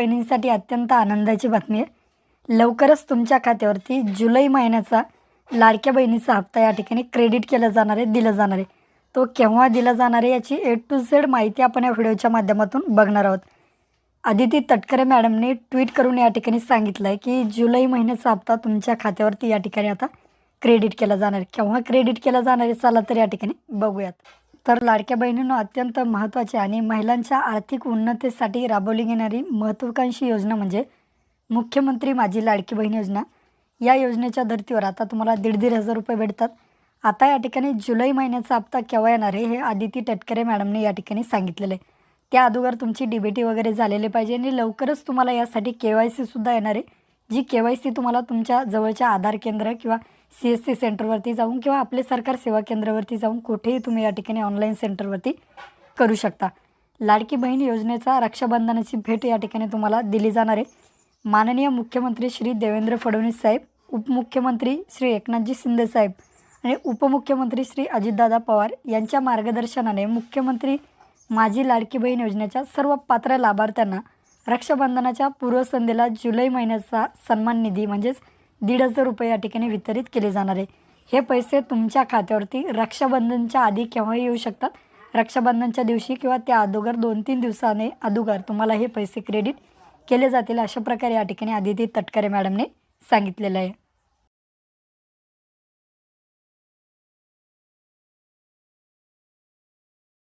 बहिणींसाठी अत्यंत आनंदाची बातमी आहे. लवकरच तुमच्या खात्यावरती जुलै महिन्याचा लाडक्या बहिणीचा हप्ता या ठिकाणी क्रेडिट केला जाणार आहे दिला जाणार आहे. तो केव्हा दिला जाणार आहे याची ए टू झेड माहिती आपण या व्हिडिओच्या माध्यमातून बघणार आहोत. आदिती तटकरे मॅडमने ट्विट करून या ठिकाणी सांगितलं आहे की जुलै महिन्याचा हप्ता तुमच्या खात्यावरती या ठिकाणी आता क्रेडिट केला जाणार आहे. केव्हा क्रेडिट केला जाणार आहे चला तर या ठिकाणी बघूयात. तर लाडक्या बहिणीनं अत्यंत महत्त्वाची आणि महिलांच्या आर्थिक उन्नतीसाठी राबवली गेणारी महत्त्वाकांक्षी योजना म्हणजे मुख्यमंत्री माझी लाडकी बहीण योजना. या योजनेच्या धर्तीवर आता तुम्हाला दीड दीड हजार रुपये भेटतात. आता या ठिकाणी जुलै महिन्याचा हप्ता केव्हा येणार आहे हे आदिती टटकरे मॅडमने या ठिकाणी सांगितलेलं आहे. त्या अगोदर तुमची डी बी टी वगैरे झालेले पाहिजे आणि लवकरच तुम्हाला यासाठी के वाय सीसुद्धा येणार आहे. जी के वाय सी तुम्हाला तुमच्या जवळच्या आधार केंद्र किंवा सी एस सी सेंटरवरती जाऊन किंवा आपले सरकार सेवा केंद्रावरती जाऊन कुठेही तुम्ही या ठिकाणी ऑनलाईन सेंटरवरती करू शकता. लाडकी बहीण योजनेचा रक्षाबंधनाची भेट या ठिकाणी तुम्हाला दिली जाणार आहे. माननीय मुख्यमंत्री श्री देवेंद्र फडणवीस साहेब उपमुख्यमंत्री श्री एकनाथजी शिंदे साहेब आणि उपमुख्यमंत्री श्री अजितदादा पवार यांच्या मार्गदर्शनाने मुख्यमंत्री माझी लाडकी बहीण योजनेच्या सर्व पात्र लाभार्थ्यांना रक्षाबंधनाच्या पूर्वसंध्येला जुलै महिन्याचा सन्मान निधी म्हणजेच दीड हजार रुपये या ठिकाणी वितरित केले जाणार आहे. हे पैसे तुमच्या खात्यावरती रक्षाबंधनच्या आधी केव्हाही येऊ शकतात? रक्षाबंधनच्या दिवशी किंवा त्या अगोदर दोन तीन दिवसाने अगोदर तुम्हाला हे पैसे क्रेडिट केले जातील अशा प्रकारे या ठिकाणी आदिती तटकरे मॅडमने सांगितलेलं आहे.